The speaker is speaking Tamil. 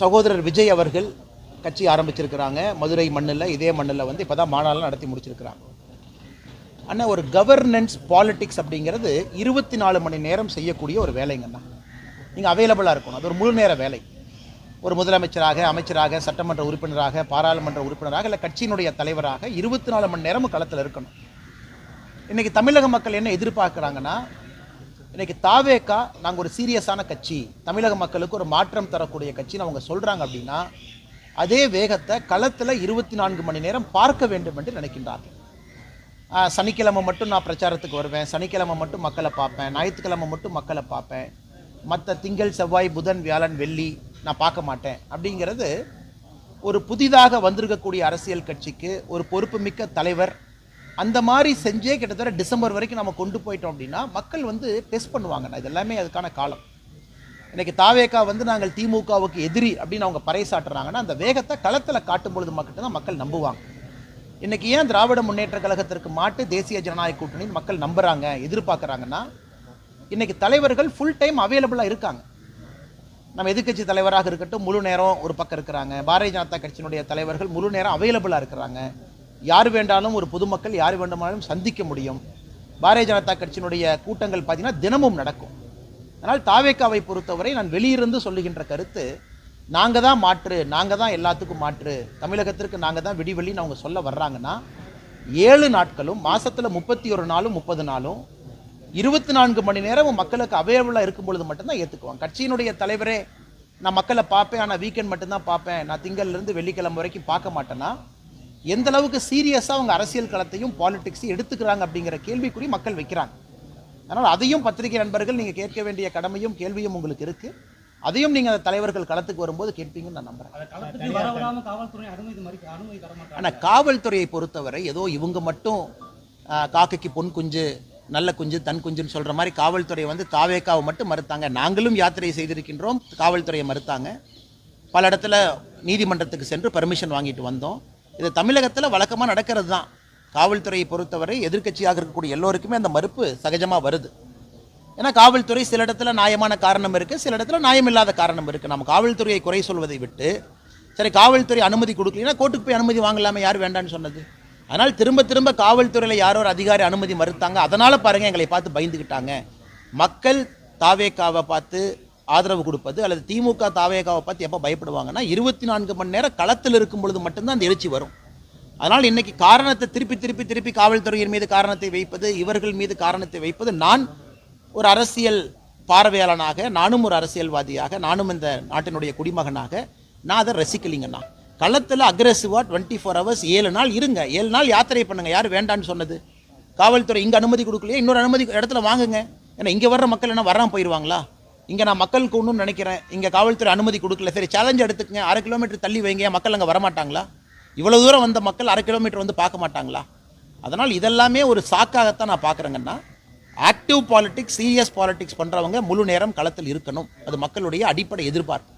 சகோதரர் விஜய் அவர்கள் கட்சி ஆரம்பிச்சிருக்கிறாங்க. மதுரை மண்ணில் இதே மண்ணில் வந்து இப்போ தான் மாநாடு நடத்தி முடிச்சிருக்கிறாங்க. ஆனால் ஒரு கவர்னன்ஸ் பாலிட்டிக்ஸ் அப்படிங்கிறது இருபத்தி நாலு மணி நேரம் செய்யக்கூடிய ஒரு வேலைங்கண்ணா. நீங்கள் அவைலபிளாக இருக்கணும். அது ஒரு முழு நேர வேலை. ஒரு முதலமைச்சராக அமைச்சராக சட்டமன்ற உறுப்பினராக பாராளுமன்ற உறுப்பினராக இல்லை கட்சியினுடைய தலைவராக இருபத்தி நாலு மணி நேரமும் களத்தில் இருக்கணும். இன்றைக்கி தமிழக மக்கள் என்ன எதிர்பார்க்குறாங்கன்னா இன்னைக்கு தாவேக்கா நாங்கள் ஒரு சீரியஸான கட்சி. தமிழக மக்களுக்கு ஒரு மாற்றம் தரக்கூடிய கட்சின்னு அவங்க சொல்கிறாங்க அப்படின்னா அதே வேகத்தை களத்தில் இருபத்தி நான்கு மணி நேரம் பார்க்க வேண்டும் என்று நினைக்கின்றார்கள். சனிக்கிழமை மட்டும் நான் பிரச்சாரத்துக்கு வருவேன். சனிக்கிழமை மட்டும் மக்களை பார்ப்பேன். ஞாயிற்றுக்கிழமை மட்டும் மக்களை பார்ப்பேன். மற்ற திங்கள் செவ்வாய் புதன் வியாழன் வெள்ளி நான் பார்க்க மாட்டேன். அப்படிங்கிறது ஒரு புதிதாக வந்திருக்கக்கூடிய அரசியல் கட்சிக்கு ஒரு பொறுப்புமிக்க தலைவர் அந்த மாதிரி செஞ்சே கிட்டத்தட்ட டிசம்பர் வரைக்கும் நம்ம கொண்டு போயிட்டோம் அப்படின்னா மக்கள் வந்து டெஸ்ட் பண்ணுவாங்கண்ணா. இது எல்லாமே அதுக்கான காலம். இன்றைக்கி தாவேக்கா வந்து நாங்கள் திமுகவுக்கு எதிரி அப்படின்னு அவங்க பறைசாட்டுறாங்கன்னா அந்த வேகத்தை களத்தில் காட்டும் பொழுது மக்கள் தான் மக்கள் நம்புவாங்க. இன்றைக்கி ஏன் திராவிட முன்னேற்ற கழகத்திற்கு மாட்டு தேசிய ஜனநாயக கூட்டணி மக்கள் நம்புகிறாங்க எதிர்பார்க்குறாங்கன்னா இன்றைக்கி தலைவர்கள் ஃபுல் டைம் அவைலபிளாக இருக்காங்க. நம்ம எதிர்கட்சி தலைவராக இருக்கட்டும் முழு நேரம் ஒரு பக்கம் இருக்கிறாங்க. பாரதிய ஜனதா கட்சியினுடைய தலைவர்கள் முழு நேரம் அவைலபிளாக இருக்கிறாங்க. யார் வேண்டாலும் ஒரு பொதுமக்கள் யார் வேண்டுமானாலும் சந்திக்க முடியும். பாரதிய ஜனதா கட்சியினுடைய கூட்டங்கள் பார்த்தீங்கன்னா தினமும் நடக்கும். அதனால் தாவேக்காவை பொறுத்தவரை நான் வெளியிருந்து சொல்லுகின்ற கருத்து நாங்கள் தான் மாற்று நாங்கள் தான் எல்லாத்துக்கும் மாற்று தமிழகத்திற்கு நாங்கள் தான் விடிவெளின்னு அவங்க சொல்ல வர்றாங்கன்னா ஏழு நாட்களும் மாதத்தில் முப்பத்தி ஒரு நாளும் முப்பது நாளும் இருபத்தி நான்கு மணி நேரமும் மக்களுக்கு அவைலபிளாக இருக்கும் பொழுது மட்டும்தான் ஏற்றுக்குவாங்க கட்சியினுடைய தலைவரே நான் மக்களை பார்ப்பேன் ஆனால் வீக்கெண்ட் மட்டும்தான் பார்ப்பேன். நான் திங்கள்லேருந்து வெள்ளிக்கிழமை வரைக்கும் பார்க்க மாட்டேன்னா எந்த அளவுக்கு சீரியஸாக அவங்க அரசியல் களத்தையும் பாலிடிக்ஸையும் எடுத்துக்கிறாங்க அப்படிங்கிற கேள்விக்குறி மக்கள் வைக்கிறாங்க. அதனால் அதையும் பத்திரிகை நண்பர்கள் நீங்கள் கேட்க வேண்டிய கடமையும் கேள்வியும் உங்களுக்கு இருக்குது அதையும் நீங்கள் அந்த தலைவர்கள் களத்துக்கு வரும்போது கேட்பீங்கன்னு நான் மாட்டாங்க. ஆனால் காவல்துறையை பொறுத்தவரை ஏதோ இவங்க மட்டும் காக்கைக்கு பொன் குஞ்சு நல்ல குஞ்சு தன் குஞ்சுன்னு சொல்கிற மாதிரி காவல்துறை வந்து தாவேக்காவை மட்டும் மறுத்தாங்க. நாங்களும் யாத்திரை செய்திருக்கின்றோம் காவல்துறையை மறுத்தாங்க. பல இடத்துல நீதிமன்றத்துக்கு சென்று பர்மிஷன் வாங்கிட்டு வந்தோம். இது தமிழகத்தில் வழக்கமாக நடக்கிறது தான் காவல்துறையை பொறுத்தவரை எதிர்க்கட்சியாக இருக்கக்கூடிய எல்லோருக்குமே அந்த மறுப்பு சகஜமாக வருது. ஏன்னா காவல்துறை சில இடத்துல நியாயமான காரணம் இருக்குது சில இடத்துல நியாயமில்லாத காரணம் இருக்குது நம்ம காவல்துறையை குறை சொல்வதை விட்டு சரி காவல்துறை அனுமதி கொடுக்கலனா கோர்ட்டுக்கு போய் அனுமதி வாங்கலாமே யார் வேண்டான்னு சொன்னது? அதனால் திரும்ப திரும்ப காவல்துறையில் யாரோ ஒரு அதிகாரி அனுமதி மறுத்தாங்க. அதனால் பாருங்கள் எங்களை பார்த்து பயந்துக்கிட்டாங்க மக்கள் தாவேக்காவை பார்த்து ஆதரவு கொடுப்பது அல்லது திமுக தாவேகாவை பார்த்து எப்போ பயப்படுவாங்கன்னா இருபத்தி நான்கு மணி நேரம் களத்தில் இருக்கும் பொழுது மட்டும்தான் அந்த எழுச்சி வரும். அதனால் இன்னைக்கு காரணத்தை திருப்பி திருப்பி திருப்பி காவல்துறையின் மீது காரணத்தை வைப்பது இவர்கள் மீது காரணத்தை வைப்பது நான் ஒரு அரசியல் பார்வையாளனாக நானும் ஒரு அரசியல்வாதியாக நானும் இந்த நாட்டினுடைய குடிமகனாக நான் அதை ரசிக்கலிங்கண்ணா. களத்தில் அக்ரெசிவாக டுவெண்ட்டி ஃபோர் ஹவர்ஸ் ஏழு நாள் இருங்க. ஏழு நாள் யாத்திரை பண்ணுங்கள் யார் வேண்டான்னு சொன்னது? காவல்துறை இங்கே அனுமதி கொடுக்கலையே? இன்னொரு அனுமதி இடத்துல வாங்குங்க. ஏன்னா இங்கே வர்ற மக்கள் என்ன வராமல் போயிடுவாங்களா இங்கே நான் மக்களுக்கு ஒன்றும் நினைக்கிறேன். இங்கே காவல்துறை அனுமதி கொடுக்கல. சரி சேலஞ்ச் எடுத்துக்கங்க. அரை கிலோமீட்டர் தள்ளி வைங்க. மக்கள் அங்கே வரமாட்டாங்களா? இவ்வளோ தூரம் வந்த மக்கள் அரை கிலோமீட்டர் வந்து பார்க்க மாட்டாங்களா? அதனால் இதெல்லாமே ஒரு சாக்காகத்தான் நான் பார்க்குறேங்கன்னா ஆக்டிவ் பாலிட்டிக்ஸ் சீரியஸ் பாலிட்டிக்ஸ் பண்ணுறவங்க முழு நேரம் களத்தில் இருக்கணும். அது மக்களுடைய அடிப்படை எதிர்பார்ப்பு.